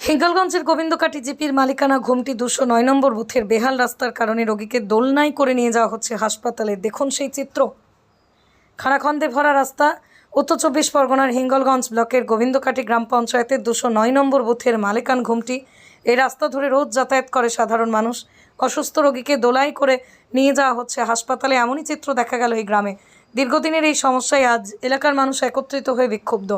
হিঙ্গলগঞ্জের গোবিন্দকাটি জিপির মালিকানা ঘুমটি দুশো নয় নম্বর বুথের বেহাল রাস্তার কারণে রোগীকে দোলনায় করে নিয়ে যাওয়া হচ্ছে হাসপাতালে। দেখুন সেই চিত্র। খানাখন্দে ভরা রাস্তা, উত্তর চব্বিশ পরগনার হিঙ্গলগঞ্জ ব্লকের গোবিন্দকাটি গ্রাম পঞ্চায়েতের দুশো নয় নম্বর বুথের মালিকান ঘুমটি। এই রাস্তা ধরে রোজ যাতায়াত করে সাধারণ মানুষ। অসুস্থ রোগীকে দোলাই করে নিয়ে যাওয়া হচ্ছে হাসপাতালে। এমনই চিত্র দেখা গেল এই গ্রামে। দীর্ঘদিনের এই সমস্যায় আজ এলাকার মানুষ একত্রিত হয়ে বিক্ষুব্ধ।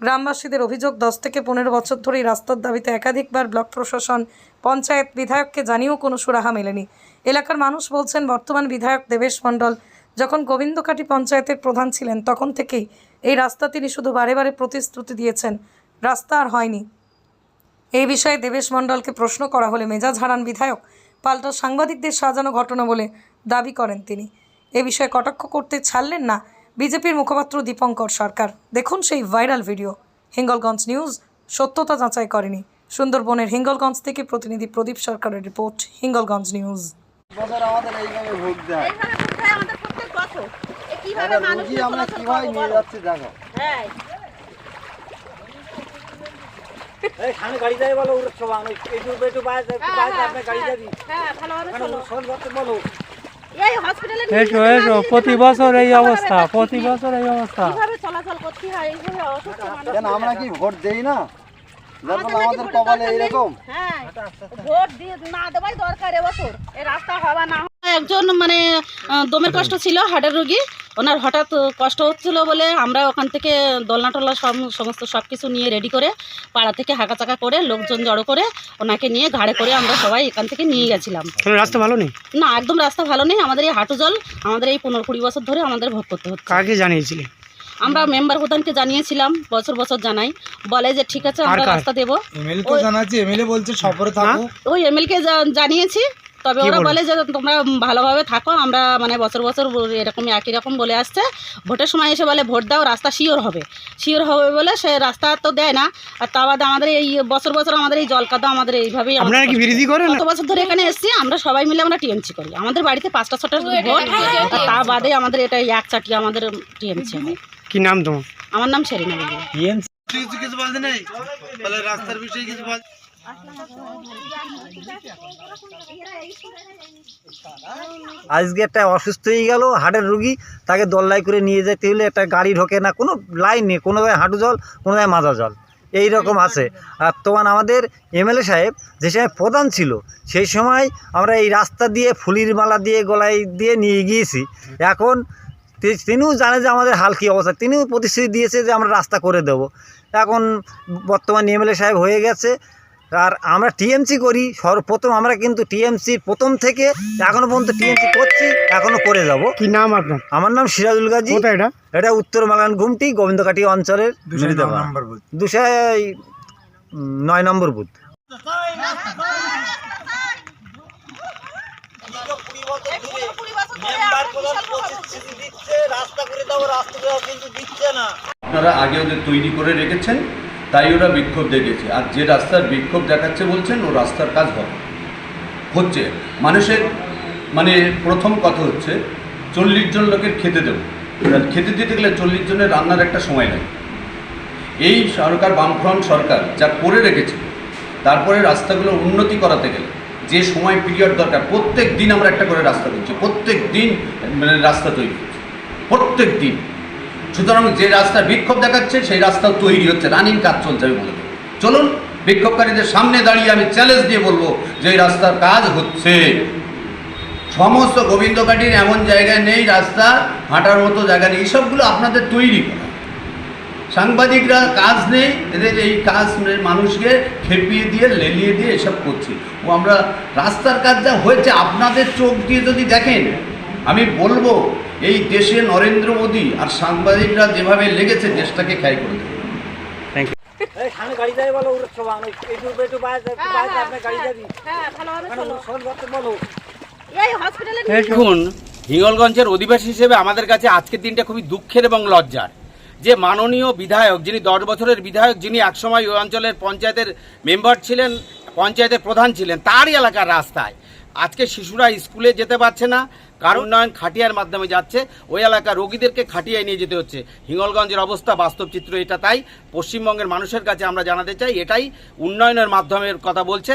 গ্রামবাসীদের অভিযোগ, দশ থেকে পনেরো বছর ধরে এই রাস্তার দাবিতে একাধিকবার ব্লক প্রশাসন, পঞ্চায়েত বিধায়ককে জানিয়েও কোনো সুরাহা মেলেনি। এলাকার মানুষ বলছেন, বর্তমান বিধায়ক দেবেশ মণ্ডল যখন গোবিন্দকাটি পঞ্চায়েতের প্রধান ছিলেন, তখন থেকেই এই রাস্তা তিনি শুধু বারে বারে প্রতিশ্রুতি দিয়েছেন, রাস্তা আর হয়নি। এই বিষয়ে দেবেশ মণ্ডলকে প্রশ্ন করা হলে মেজাজ হারান বিধায়ক, পাল্টা সাংবাদিকদের সাজানো ঘটনা বলে দাবি করেন তিনি। এ বিষয়ে কটাক্ষ করতে ছাড়লেন না বিজেপির মুখপাত্র দীপঙ্কর সরকার। দেখুন সেই ভাইরাল ভিডিও। হিঙ্গলগঞ্জ নিউজ সত্যতা যাচাই করেনি। সুন্দরবনের হিঙ্গলগঞ্জ থেকে প্রতিনিধি প্রদীপ সরকারের রিপোর্ট হিঙ্গলগঞ্জ নিউজ। বছর আমাদের এইভাবে ভোট দেয়। এইভাবে করতে হয় আমাদের প্রত্যেক বছর। এ কীভাবে মানুষ আমরা কীভাবে নিয়ে যাচ্ছি দেখো। হ্যাঁ। এখানে গাড়ি যাই বলো ওর সব আমি একটু একটু বাইরে বাইরে আপনি গাড়ি যাবি। হ্যাঁ ভালোভাবে কেন চলো। সব করতে বলো। এই হসপিটালে এসো এসো প্রতি বছর এই অবস্থা প্রতি বছর এই অবস্থা। কীভাবে চলাচল করতে হয় এইভাবে অসুস্থ মানুষ কেন আমরা কি ভোট দেই না? আমাদের কপালে এইরকম। হ্যাঁ ভোট দিয়ে না দেওয়াই দরকার এবছর। এই রাস্তা হওয়া না একজন মানে দমের কষ্ট ছিল হার্টের রোগী। ওনার হঠাৎ কষ্ট হচ্ছিল বলে আমরা ওখান থেকে দোলনা টোলনা সব সমস্ত সব কিছু নিয়ে রেডি করে পাড়া থেকে হাঁকাচাকা করে লোকজন জড়ো করে ওনাকে নিয়ে ঘাড়ে করে আমরা সবাই এখান থেকে নিয়ে গেছিলাম। রাস্তা ভালো নেই? না একদম রাস্তা ভালো নেই। আমাদের এই হাঁটু জল আমাদের এই পনেরো কুড়ি বছর ধরে আমাদের ভোগ করতে হচ্ছে। কাকে জানিয়েছিলে? আমরা মেম্বার প্রধানকে জানিয়েছিলাম বছর বছর জানাই। বলে যে ঠিক আছে আমরা রাস্তা দেবো। এমএলএ তো জানাচ্ছি এমএলএ বলছে সফরে থাকো ওই এমএলকে জানিয়েছি। তবে ওরা বলে? যে তোমরা ভালোভাবে থাকো আমরা মানে বছর বছর এরকম একই রকম বলে আসছে। ভোটের সময় এসে বলে ভোট দাও রাস্তা শিওর হবে। শিওর হবে বলে সে রাস্তা তো দেয় না। আর তা বাদে আমাদের এই বছর বছর আমাদের এই জল কাদা আমাদের এইভাবেই আপনারা কি বিরোধী করেন? কত বছর ধরে এখানে এসেছি আমরা সবাই মিলে আমরা টিএমসি করি। আমাদের বাড়িতে পাঁচটা ছটা ভোট আর তা বাদে আমাদের এটা এক চাটি আমাদের টিএমসি কি নাম তোমার? আমার নাম শেরিনা বিবি কিছু কিছু বলতে নেই? রাস্তার বিষয়ে কিছু বল আজকে একটা অসুস্থ হয়ে গেল, হার্টের রুগী, তাকে দল্লাই করে নিয়ে যেতে হলে একটা গাড়ি ঢোকে না, কোনো লাইন নেই, কোনো জায়গায় হাঁটু জল, কোনো জায়গায় মাজা জল। এই রকম আছে। আর তোমার আমাদের এমএলএ সাহেব যে সময় প্রধান ছিল, সেই সময় আমরা এই রাস্তা দিয়ে ফুলির মালা দিয়ে, গলায় দিয়ে নিয়ে গিয়েছি। এখন তিনিও জানে যে আমাদের হাল কী অবস্থা, তিনিও প্রতিশ্রুতি দিয়েছে যে আমরা রাস্তা করে দেব। এখন বর্তমান এমএলএ সাহেব হয়ে গেছে আর আমরা টিএমসি করি সর্বপ্রথম আমরা কিন্তু টিএমসি প্রথম থেকে এখনও পর্যন্ত টিএমসি করছি এখনও করে যাব। কি নাম আপনার? আমার নাম সিরাজুল গাজী। কোথায় এটা? এটা উত্তর মালান ঘুমটি গোবিন্দকাটি অঞ্চলের দুশো নয় নম্বর বুথ। আপনারা আগে ওদের তৈরি করে রেখেছেন তাই ওরা বিক্ষোভ দেখেছে আর যে রাস্তার বিক্ষোভ দেখাচ্ছে বলছেন, ও রাস্তার কাজ হবে। হচ্ছে, মানুষের মানে প্রথম কথা হচ্ছে, চল্লিশ জন লোকের খেতে দেবো। খেতে দিতে গেলে চল্লিশ জনের রান্নার একটা সময় লাগে এই সরকার, বামফ্রন্ট সরকার যা করে রেখেছে, তারপরে রাস্তাগুলো উন্নতি করাতে গেলে যে সময় পিরিয়ড দরকার, প্রত্যেক দিন আমরা একটা করে রাস্তা করছি প্রত্যেক দিন মানে রাস্তা তৈরি করছি প্রত্যেক দিন। সুতরাং যে রাস্তা বিক্ষোভ দেখাচ্ছে, সেই রাস্তাও তৈরি হচ্ছে রানিং কাজ চলছে, আমি বলে দেবো। চলুন, বিক্ষোভকারীদের সামনে দাঁড়িয়ে আমি চ্যালেঞ্জ দিয়ে বলব যে রাস্তার কাজ হচ্ছে। সমস্ত গোবিন্দকাটির এমন জায়গায় নেই, রাস্তা হাঁটার মতো জায়গা নেই এইসবগুলো আপনাদের তৈরি করা। সাংবাদিকরা কাজ নেই, এদের এই কাজ মানুষকে খেপিয়ে দিয়ে, লেলিয়ে দিয়ে এসব করছে। ও আমরা রাস্তার কাজ যা হয়েছে, আপনাদের চোখ দিয়ে যদি দেখেন, আমি বলব এই দেশে নরেন্দ্র মোদী আর সাংবাদিকরা যেভাবে লেগেছে দেশটাকে খেয়াল করে দেবে। হ্যাঁ হসপিটালে এসো দেখুন হিঙ্গলগঞ্জের অধিবাসী হিসেবে আমাদের কাছে আজকের দিনটা খুবই দুঃখের এবং লজ্জার। যে মাননীয় বিধায়ক যিনি দশ বছরের বিধায়ক যিনি একসময় ওই অঞ্চলের পঞ্চায়েতের মেম্বার ছিলেন পঞ্চায়েতের প্রধান ছিলেন তারই এলাকার রাস্তায় আজকে শিশুরা স্কুলে যেতে পারছে না, কারণ উন্নয়ন খাটিয়ার মাধ্যমে যাচ্ছে। ওই এলাকার রোগীদেরকে খাটিয়ায় নিয়ে যেতে হচ্ছে। হিঙ্গলগঞ্জের অবস্থা বাস্তব চিত্র এটা তাই। পশ্চিমবঙ্গের মানুষের কাছে আমরা জানাতে চাই, এটাই উন্নয়নের মাধ্যমের কথা বলছে